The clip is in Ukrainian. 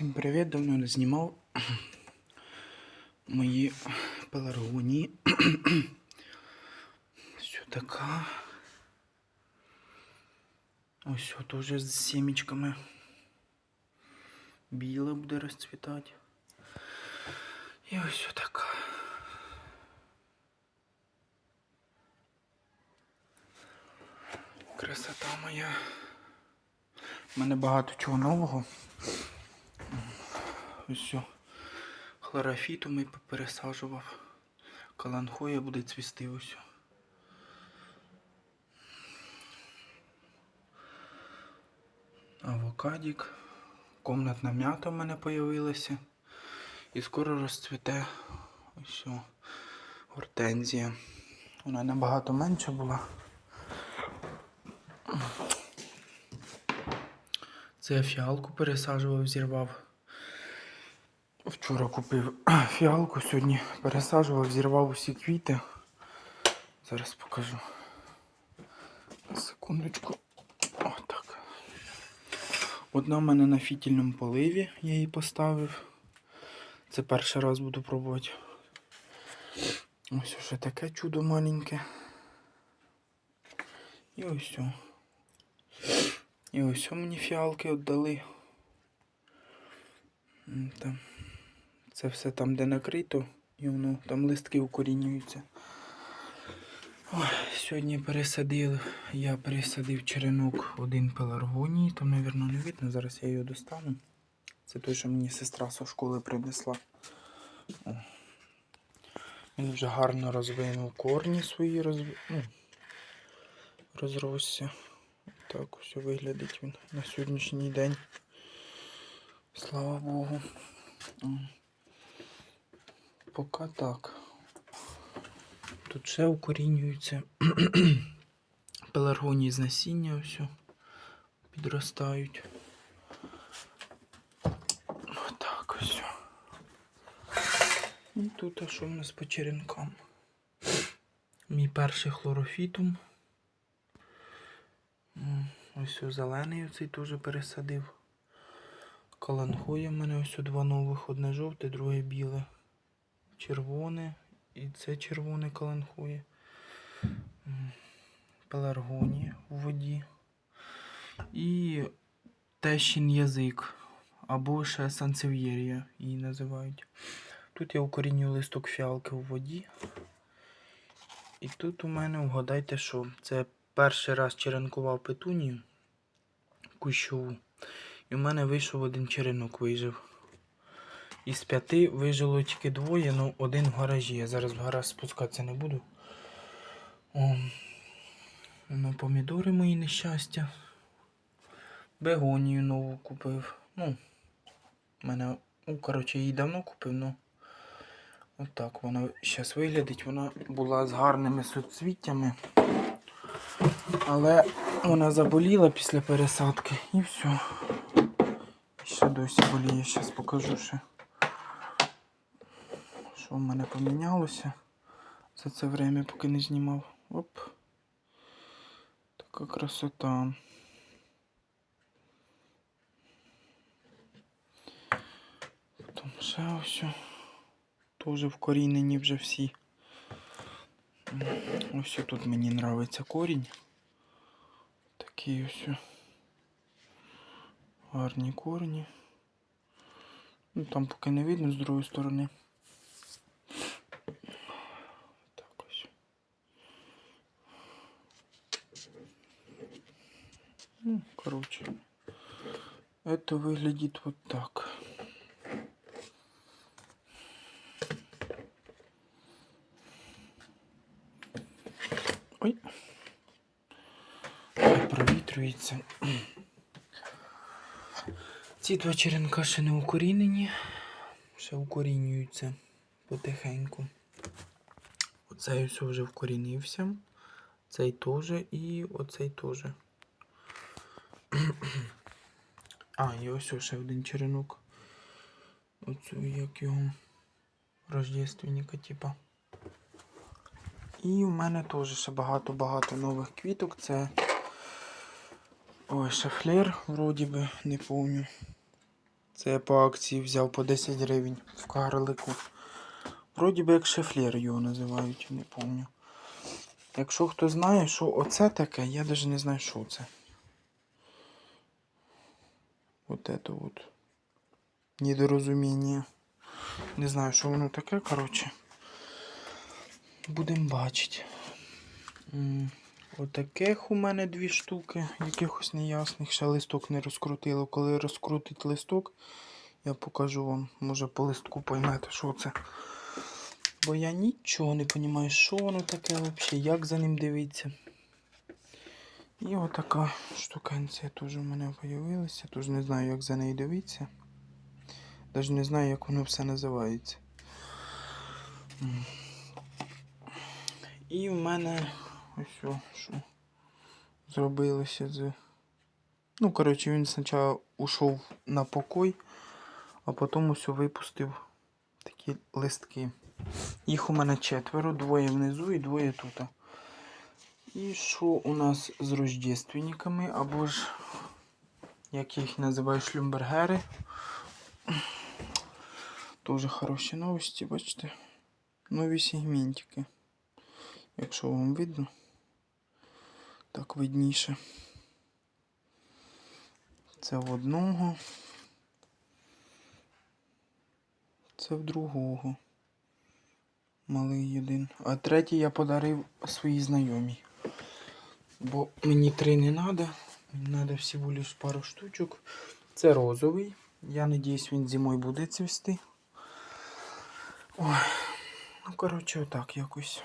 Всім привіт, давно не знімав мої пеларгонії. Все така. Ось теж з сімечками. Біла буде розцвітати. І ось така. Красота моя. У мене багато чого нового. Ось все. Хлорофіту ми пересаджував. Каланхоя буде цвісти ось. Авокадік. Комнатна м'ята в мене появилася. І скоро розцвіте ось гортензія. Вона набагато менша була. Це я фіалку пересаджував, зірвав. Вчора купив фіалку, сьогодні пересаджував, зірвав усі квіти. Зараз покажу. Секундочку. Отак. Одна в мене на фітільному поливі, я її поставив. Це перший раз буду пробувати. Ось уже таке чудо маленьке. І ось. о. І ось мені фіалки віддали. Там. Це все там, де накрито, і воно там листки укорінюються. Ой, сьогодні пересадив, я пересадив черенок один пеларгонії, там, мабуть, не видно, зараз я його достану. Це той, що мені сестра зі школи принесла. О. Він вже гарно розвинув корні свої, розв... ну, розросся. Так ось виглядить він на сьогоднішній день. Слава Богу. Поки так. Тут ще укорінюються пеларгонії з насіння все підростають. Ось. І тут а що в нас по черенкам? Мій перший хлорофітум. Ось зелений оцей теж пересадив. Каланхує в мене ось два нових, одне жовте, друге біле. Червоне. І це червоне каланхує. М, Пеларгонія у воді. І тещин язик. Або ще сансев'єрія її називають. Тут я укорінюю листок фіалки у воді. І тут у мене, вгадайте, що це перший раз черенкував петунію кущову. І в мене вийшов один черенок вижив. Із п'яти вижило тільки двоє, ну один в гаражі. Я зараз в гараж спускатися не буду. О, ну, помідори мої нещастя. Бегонію нову купив. Ну, мене, ну, коротше, її давно купив, ну. Отак вона зараз виглядить. Вона була з гарними суцвіттями. Але вона заболіла після пересадки і все. Ще досі боліє, зараз покажу ще. Що в мене помінялося за це время, поки не знімав. Оп. Така красота. Потім ще ось. Тоже вкорінені вже всі. Ось тут мені нравиться корінь. Такі ось. Гарні корні. Ну, там поки не видно з другої сторони. Так ось. Ну, короче. Это выглядит вот так. Ой. Провітрюється. Ці два черенка ще не укорінені, ще укорінюються потихеньку. Оцей ось вже вкорінився. Цей теж і оцей теж. А, і ось ще один черенок. Оцю як його рождественника, типа. І у мене теж ще багато-багато нових квіток. Це Ой, шафлер, вроді би, не помню. Це я по акції взяв по 10 гривень в карлику. Вроді би як шефлєр його називають, не пам'ятаю. Якщо хто знає, що оце таке, я навіть не знаю, що це. Вот это вот. Недорозуміння. Не знаю, що воно таке, коротше. Будемо бачити. Отаких у мене дві штуки, якихось неясних. Ще листок не розкрутило. Коли розкрутить листок, я покажу вам. Може по листку поймете, що це. Бо я нічого не розумію, що воно таке взагалі, як за ним дивитися. І отака штукенція теж у мене з'явилася. Теж не знаю, як за нею дивитися. Навіть не знаю, як воно все називається. І в мене ось о, що зробилося з. Ну, коротше, він спочатку ушов на покой, а потім ось випустив такі листки. Їх у мене четверо, двоє внизу і двоє тут. І що у нас з рождественниками, або ж, як я їх називаю, шлюмбергери. Тоже хороші новості, бачите? Нові сегментики. Якщо вам видно, так видніше. Це в одного. Це в другого. Малий один. А третій я подарив своїй знайомій. Бо мені три не треба. Мені треба всього лиш пару штучок. Це розовий. Я сподіваюся, він зимою буде цвісти. Ой. Ну, коротше, отак якось.